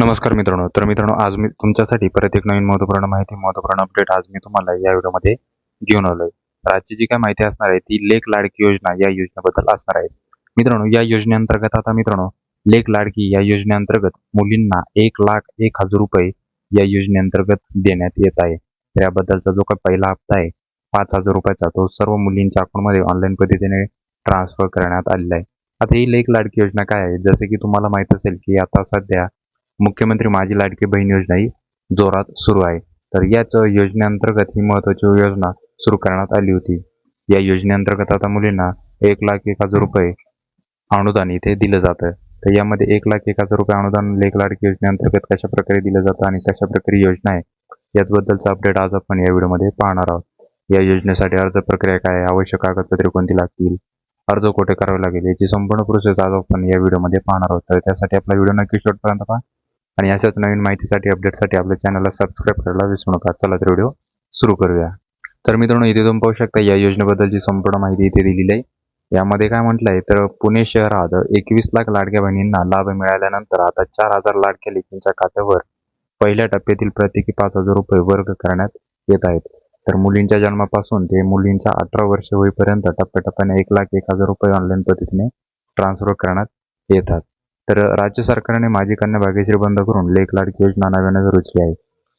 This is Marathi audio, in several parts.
नमस्कार मित्रांनो. तर मित्रांनो आज मी तुमच्यासाठी परत एक नवीन महत्त्वपूर्ण माहिती महत्त्वपूर्ण अपडेट आज मी तुम्हाला या व्हिडिओमध्ये घेऊन आलोय. तर आजची जी काय माहिती असणार आहे ती लेख लाडकी योजना या योजनेबद्दल असणार आहे. मित्रांनो या योजनेअंतर्गत आता मित्रांनो लेख लाडकी या योजनेअंतर्गत मुलींना एक लाख एक हजार रुपये या योजनेअंतर्गत देण्यात येत आहे. तर याबद्दलचा जो काही पहिला हप्ता आहे पाच हजार रुपयाचा तो सर्व मुलींच्या अकाउंटमध्ये ऑनलाईन पद्धतीने ट्रान्सफर करण्यात आलेला आहे. आता ही लेख लाडकी योजना काय आहे? जसे की तुम्हाला माहीत असेल की आता सध्या मुख्यमंत्री माझी लाडकी बहीण योजना ही जोरात सुरू आहे. तर याच योजनेअंतर्गत ही महत्वाची योजना सुरू करण्यात आली होती. या योजनेअंतर्गत आता मुलींना एक लाख एक हजार रुपये अनुदान इथे दिलं जातं. तर यामध्ये एक लाख एक हजार रुपये अनुदान लेख लाडकी योजनेअंतर्गत कशा प्रकारे दिलं जातं आणि कशा प्रकारे योजना आहे याचबद्दलचा अपडेट आज आपण या व्हिडिओमध्ये पाहणार आहोत. या योजनेसाठी अर्ज प्रक्रिया काय आहे आवश्यक कागदपत्रे कोणती लागतील अर्ज कुठे करावे लागेल याची संपूर्ण प्रोसेस आज आपण या व्हिडिओमध्ये पाहणार आहोत. तर त्यासाठी आपला व्हिडिओ नक्की शेवटपर्यंत पहा. आणि अशाच नवीन माहितीसाठी अपडेटसाठी आपल्या चॅनलला सबस्क्राईब करायला विसरू नका. चला तर व्हिडिओ सुरू करूया. तर मित्रांनो इथे तुम्ही पाहू शकता या योजनेबद्दलची संपूर्ण माहिती इथे दिलेली आहे. यामध्ये काय म्हटलंय तर पुणे शहरात एकवीस लाख लाडक्या बहिणींना लाभ मिळाल्यानंतर आता चार हजार लाडक्या लेखींच्या खात्यावर पहिल्या टप्प्यातील प्रत्येकी पाच हजार रुपये वर्ग करण्यात येत आहेत. तर मुलींच्या जन्मापासून ते मुलींच्या अठरा वर्ष होईपर्यंत टप्प्याटप्प्याने एक लाख एक हजार रुपये ऑनलाईन पद्धतीने ट्रान्सफर करण्यात येतात. तर राज्य सरकारने माझी कन्या भाग्यश्री बंद करून लेख लाडकी योजना नव्याने रुचली आहे.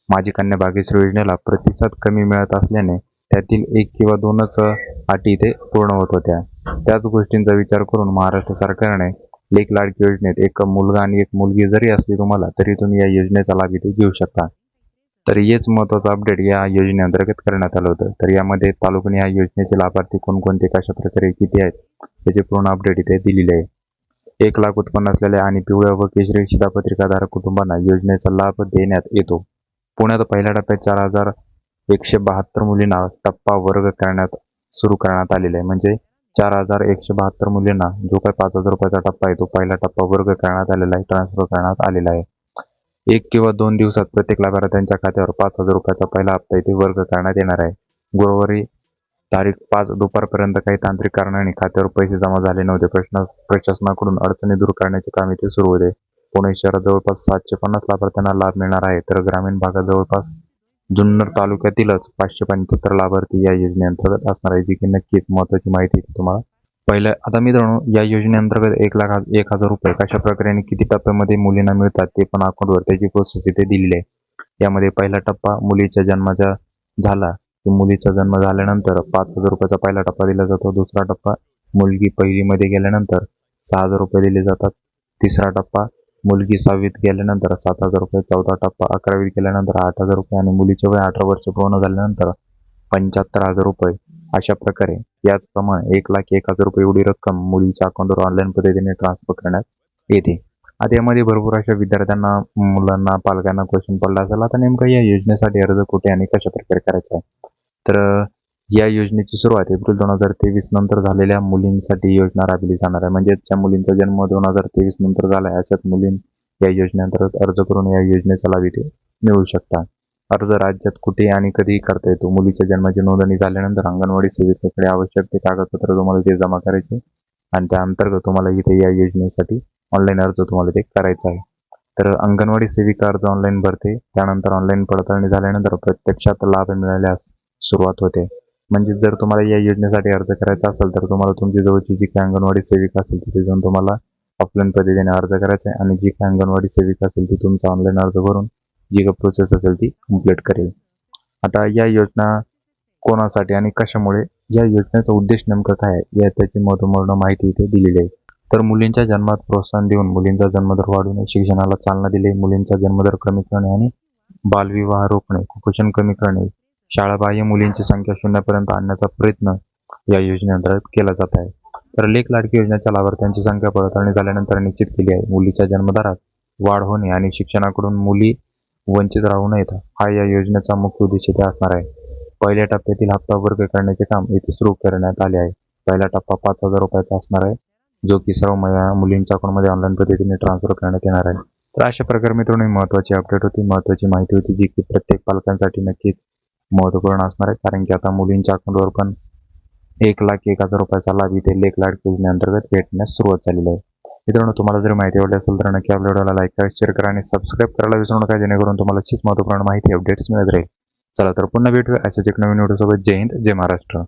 माझी कन्या भाग्यश्री योजनेला प्रतिसाद कमी मिळत असल्याने त्यातील एक किंवा दोनच अटी इथे पूर्ण होत होत्या. त्याच गोष्टींचा विचार करून महाराष्ट्र सरकारने लेख लाडकी योजनेत एक मुलगा आणि एक मुलगी जरी असली तुम्हाला तरी तुम्ही या योजनेचा लाभ इथे घेऊ शकता. तर हेच महत्वाचं अपडेट या योजनेअंतर्गत करण्यात आलं होतं. तर यामध्ये तालुक्याने या योजनेचे लाभार्थी कोणकोणते कशा प्रकारे किती आहेत याचे पूर्ण अपडेट इथे दिलेले आहे. एक लाख उत्पन्न असलेल्या आणि पिवळ्या व केशरी शिधापत्रिकाधारक कुटुंबांना योजनेचा लाभ देण्यात येतो. पुण्यात पहिल्या टप्प्यात चार हजार एकशे बहात्तर मुलींना टप्पा वर्ग करण्यात सुरू करण्यात आलेला आहे. म्हणजे चार हजार एकशे बहात्तर मुलींना जो काही पाच हजार रुपयाचा टप्पा आहे तो पहिला टप्पा वर्ग करण्यात आलेला आहे ट्रान्सफर करण्यात आलेला आहे. एक किंवा दोन दिवसात प्रत्येक लाभार्थ्यांच्या खात्यावर पाच हजार रुपयाचा पहिला हप्ता इथे वर्ग करण्यात येणार आहे. गुरुवारी तारीख पाच दुपारपर्यंत काही तांत्रिक कारणाने खात्यावर पैसे जमा झाले नव्हते. प्रश्न प्रशासनाकडून अडचणी दूर करण्याचे काम इथे सुरू होते. पुणे शहरात जवळपास सातशे पन्नास लाभार्थ्यांना लाभ मिळणार आहे तर ग्रामीण भागात जवळपास जुन्नर तालुक्यातीलच पाचशे पंच्याहत्तर लाभार्थी या योजनेअंतर्गत असणार आहे जी की नक्कीच महत्वाची माहिती तुम्हाला. पहिलं आता मित्रांनो या योजनेअंतर्गत एक लाख एक हजार रुपये कशा प्रकारे किती टप्प्यामध्ये मुलींना मिळतात ते पण अकाउंटवर त्याची प्रोसेस इथे दिलेली आहे. यामध्ये पहिला टप्पा मुलीच्या जन्माचा झाला की मुलीचा जन्म झाल्यानंतर पाच हजार रुपयाचा पहिला टप्पा दिला जातो. दुसरा टप्पा मुलगी पहिलीमध्ये गेल्यानंतर सहा हजार रुपये दिले जातात. तिसरा टप्पा मुलगी सहावीत गेल्यानंतर सात हजार रुपये. चौथा टप्पा अकरावीत गेल्यानंतर आठ हजार रुपये आणि मुलीचे वय अठरा वर्ष पूर्ण झाल्यानंतर पंच्याहत्तर हजार रुपये. अशा प्रकारे याचप्रमाणे एक लाख एक हजार रुपये एवढी रक्कम मुलीच्या अकाउंटवर ऑनलाईन पद्धतीने ट्रान्सफर करण्यात येते. आता यामध्ये भरपूर अशा विद्यार्थ्यांना मुलांना पालकांना क्वेश्चन पडला असेल. आता नेमकं या योजनेसाठी अर्ज कुठे आणि कशा प्रकारे करायचा आहे? तर या योजनेची सुरुवात एप्रिल दोन हजार तेवीस नंतर झालेल्या मुलींसाठी योजना राबविली जाणार आहे. म्हणजे ज्या मुलींचा जन्म दोन हजार तेवीस नंतर झाला आहे अशाच मुलीं या योजनेअंतर्गत अर्ज करून या योजनेचा लाभ इथे मिळू शकता. अर्ज राज्यात कुठे आणि कधीही करता येतो. मुलीच्या जन्माची नोंदणी झाल्यानंतर अंगणवाडी सेविकेकडे आवश्यक ते कागदपत्र तुम्हाला ते जमा करायचे आणि त्या अंतर्गत तुम्हाला इथे या योजनेसाठी ऑनलाईन अर्ज तुम्हाला ते करायचा आहे. तर अंगणवाडी सेविका अर्ज ऑनलाईन भरते. त्यानंतर ऑनलाईन पडताळणी झाल्यानंतर प्रत्यक्षात लाभ मिळाल्यास सुरुवात होते. म्हणजे जर तुम्हाला या योजनेसाठी अर्ज करायचा असेल तर तुम्हाला तुमची जवळची जी काही अंगणवाडी सेविका असेल तिथे जाऊन तुम्हाला ऑफलाईन पद्धतीने अर्ज करायचा आहे आणि जी काही अंगणवाडी सेविका असेल ती तुमचा ऑनलाईन अर्ज भरून जी काही प्रोसेस असेल ती कंप्लीट करेल. आता या योजना कोणासाठी आणि कशामुळे? या योजनेचा उद्देश नेमकं काय आहे? या त्याची महत्त्वपूर्ण माहिती इथे दिलेली आहे. तर मुलींच्या जन्मात प्रोत्साहन देऊन मुलींचा जन्मदर वाढवणे शिक्षणाला चालना दिले मुलींचा जन्मदर कमी करणे आणि बालविवाह रोखणे कुपोषण कमी करणे शाळाबाह्य मुलींची संख्या शून्यापर्यंत आणण्याचा प्रयत्न या योजनेअंतर्गत केला जात आहे. तर लेख लाडकी योजनेच्या लाभार्थ्यांची संख्या पडताळणी झाल्यानंतर निश्चित केली आहे. मुलीच्या जन्मदारात वाढ होणे आणि शिक्षणाकडून मुली वंचित राहू नयेत हा या योजनेचा मुख्य उद्देश इथे असणार आहे. पहिल्या टप्प्यातील हप्ता वर्ग करण्याचे काम इथे सुरू करण्यात आले आहे. पहिला टप्पा पाच हजार रुपयाचा असणार आहे जो की सर्व मुलींच्या अकाउंटमध्ये ऑनलाईन पद्धतीने ट्रान्सफर करण्यात येणार आहे. तर अशा प्रकारे मित्रांनो महत्वाची अपडेट होती. महत्वाची माहिती होती जी की प्रत्येक पालकांसाठी नक्कीच महत्त्वपूर्ण असणार आहे. कारण की आता मुलींच्या अकाउंटवर पण एक लाख एक हजार रुपयाचा लाभ इथे लेख लाड योजनेअंतर्गत भेटण्यास सुरुवात झालेली आहे. मित्रांनो तुम्हाला जर माहिती आवडली असेल तर नक्की आपल्या व्हिडिओला लाईक करा शेअर करा आणि सबस्क्राईब करायला विसरू नका जेणेकरून तुम्हाला अशीच महत्त्वपूर्ण माहिती अपडेट्स मिळत राहील. चला तर पुन्हा भेटूया अशाच एक नवीन व्हिडिओसोबत जय हिंद जय महाराष्ट्र.